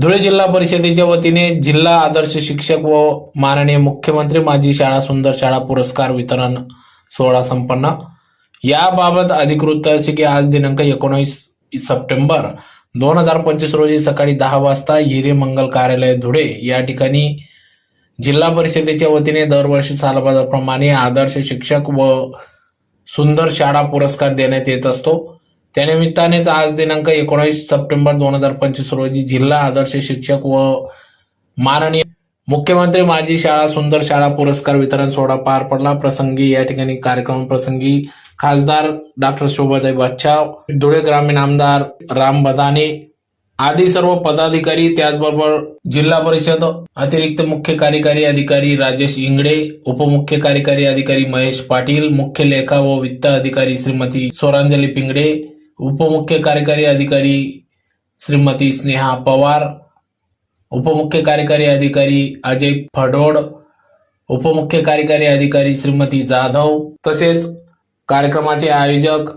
धुळे जिल्हा परिषदेच्या वतीने जिल्हा आदर्श शिक्षक व माननीय मुख्यमंत्री माजी शाळा सुंदर शाळा पुरस्कार वितरण सोहळा संपन्न. याबाबत अधिकृत असे की आज दिनांक एकोणीस सप्टेंबर दोन हजार पंचवीस रोजी सकाळी दहा वाजता हिरे मंगल कार्यालय धुळे या ठिकाणी जिल्हा परिषदेच्या वतीने दरवर्षी सालबाजाप्रमाणे आदर्श शिक्षक व सुंदर शाळा पुरस्कार देण्यात येत असतो. त्यानिमित्तानेच आज दिनांक एकोणीस सप्टेंबर दोन हजार पंचवीस रोजी जिल्हा आदर्श शिक्षक व माननीय मुख्यमंत्री माझी शाळा सुंदर शाळा पुरस्कार वितरण सोहळा पार पडला. प्रसंगी या ठिकाणी कार्यक्रम प्रसंगी खासदार डॉक्टर शोभाताई बादशाह धुळे ग्रामीण आमदार राम बदाने आदी सर्व पदाधिकारी त्याचबरोबर जिल्हा परिषद अतिरिक्त मुख्य कार्यकारी अधिकारी राजेश इंगडे उपमुख्य कार्यकारी अधिकारी महेश पाटील मुख्य लेखा व वित्त अधिकारी श्रीमती स्वरांजली पिंगडे उपमुख्य कार्यकारी अधिकारी श्रीमती स्नेहा पवार उपमुख्य कार्यकारी अधिकारी अजय फडोड उपमुख्य कार्यकारी अधिकारी श्रीमती जाधव तसेच कार्यक्रमाचे आयोजक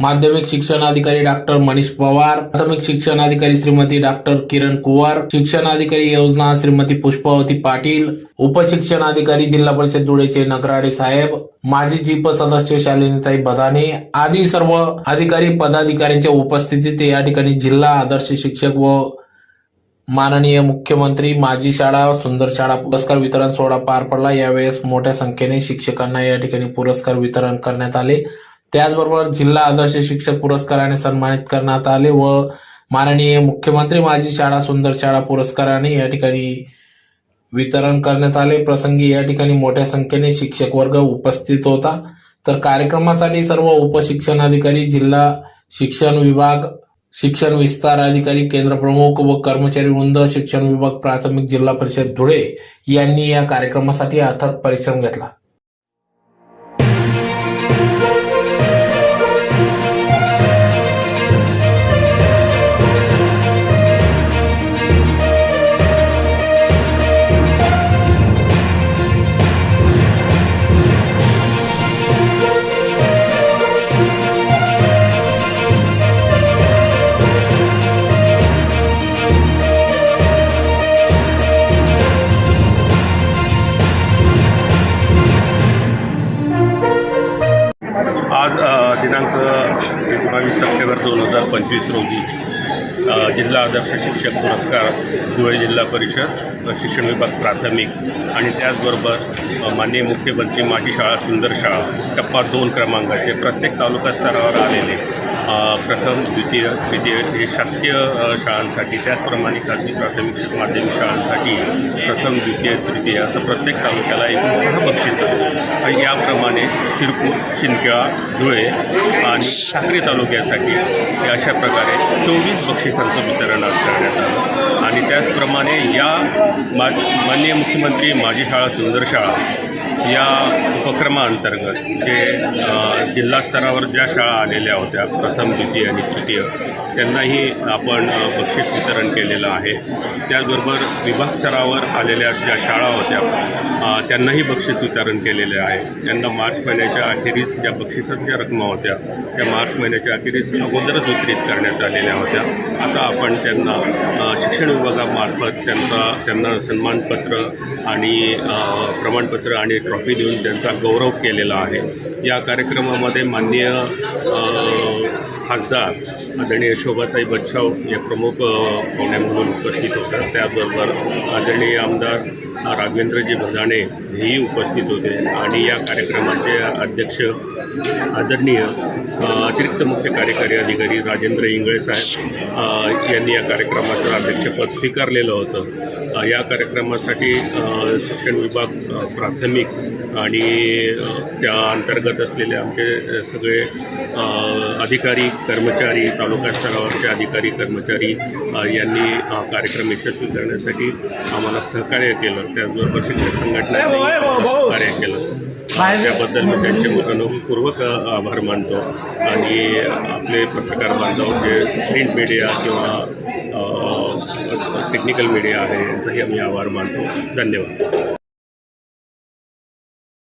माध्यमिक शिक्षणाधिकारी डॉक्टर मनीष पवार प्राथमिक शिक्षणाधिकारी श्रीमती डॉक्टर किरण कुवार शिक्षणाधिकारी योजना श्रीमती पुष्पावती पाटील उपशिक्षणाधिकारी जिल्हा परिषद धुळेचे नगराडे साहेब माजी जीप सदस्य शालिनीताई बदाने आदी सर्व अधिकारी पदाधिकाऱ्यांच्या उपस्थितीत या ठिकाणी जिल्हा आदर्श शिक्षक व माननीय मुख्यमंत्री माझी शाळा सुंदर शाळा पुरस्कार वितरण सोहळा पार पडला. यावेळेस मोठ्या संख्येने शिक्षकांना या ठिकाणी पुरस्कार वितरण करण्यात आले. त्याचबरोबर जिल्हा आदर्श शिक्षक पुरस्काराने सन्मानित करण्यात आले व माननीय मुख्यमंत्री माझी शाळा सुंदर शाळा पुरस्काराने या ठिकाणी वितरण करण्यात आले. प्रसंगी या ठिकाणी मोठ्या संख्येने शिक्षक वर्ग उपस्थित होता. तर कार्यक्रमासाठी सर्व उपशिक्षण अधिकारी जिल्हा शिक्षण विभाग शिक्षण विस्तार अधिकारी केंद्र प्रमुख व कर्मचारी वृंद शिक्षण विभाग प्राथमिक जिल्हा परिषद धुळे यांनी या कार्यक्रमासाठी अथक परिश्रम घेतला. पंचवीस रोजी जिल्हा आदर्श शिक्षक पुरस्कार धुळे जिल्हा परिषद शिक्षण विभाग प्राथमिक आणि त्याचबरोबर माननीय मुख्यमंत्री माझी शाळा सुंदर शाळा टप्पा दोन क्रमांकाचे प्रत्येक तालुका स्तरावर आलेले प्रथम द्वितीय तृतीय हे शासकीय शाळांसाठी त्याचप्रमाणे खाजगी प्राथमिक माध्यमिक शाळांसाठी प्रथम द्वितीय तृतीय असं प्रत्येक तालुक्याला एकूण सहा बक्षिसं आणि याप्रमाणे शिरपूर शिंदखेडा धुळे आणि साक्री तालुक्यासाठी या अशा प्रकारे चोवीस बक्षिसांचं वितरण आज करण्यात आलं. आणि त्याचप्रमाणे या मा माननीय मुख्यमंत्री माझी शाळा सुंदर शाळा या उपक्रमाअंतर्गत जे जिल्हा स्तरावर ज्या शाळा आलेल्या होत्या प्रथम द्वितीय आणि तृतीय त्यांनाही आपण बक्षीस वितरण केलेलं आहे. त्याचबरोबर विभाग स्तरावर आलेल्या ज्या शाळा होत्या त्यांनाही बक्षीस वितरण केलेले आहे. त्यांना मार्च महिन्याच्या अखेरीस ज्या बक्षिसांच्या रकमा होत्या त्या मार्च महिन्याच्या अखेरीस अगोदरच वितरित करण्यात आलेल्या होत्या. आता आपण त्यांना शिक्षण विभागामार्फत त्यांचा त्यांना सन्मानपत्र आणि प्रमाणपत्र आणि ट्रॉफी देऊन त्यांचा गौरव केलेला आहे. या कार्यक्रमामध्ये माननीय खासदार आदरणीय शोभाताई बच्छाव या प्रमुख पाहुण्या म्हणून उपस्थित होतात. त्याचबरोबर आदरणीय आमदार राघवेंद्रजी भदाणे हेही उपस्थित होते आणि या कार्यक्रमाचे अध्यक्ष आदरणीय अतिरिक्त मुख्य कार्यकारी अधिकारी राजेंद्र इंगळे साहेब यांनी या कार्यक्रमाचं अध्यक्षपद स्वीकारलेलं होतं. या कार्यक्रमासाठी शिक्षण विभाग प्राथमिक आणि त्या अंतर्गत असलेले आमचे सगळे अधिकारी कर्मचारी तालुका स्तरावरचे अधिकारी कर्मचारी यांनी कार्यक्रम यशस्वी करण्यासाठी आम्हाला सहकार्य केलं. त्याचबरोबर शिक्षक संघटनांनी सहकार्य केलं. त्याबद्दल मी त्यांचे मनपूर्वक आभार मानतो. आणि आपले पत्रकार बांधव जे प्रिंट मीडिया किंवा टेक्निकल मीडिया आहे यांचाही आम्ही आभार मानतो. धन्यवाद.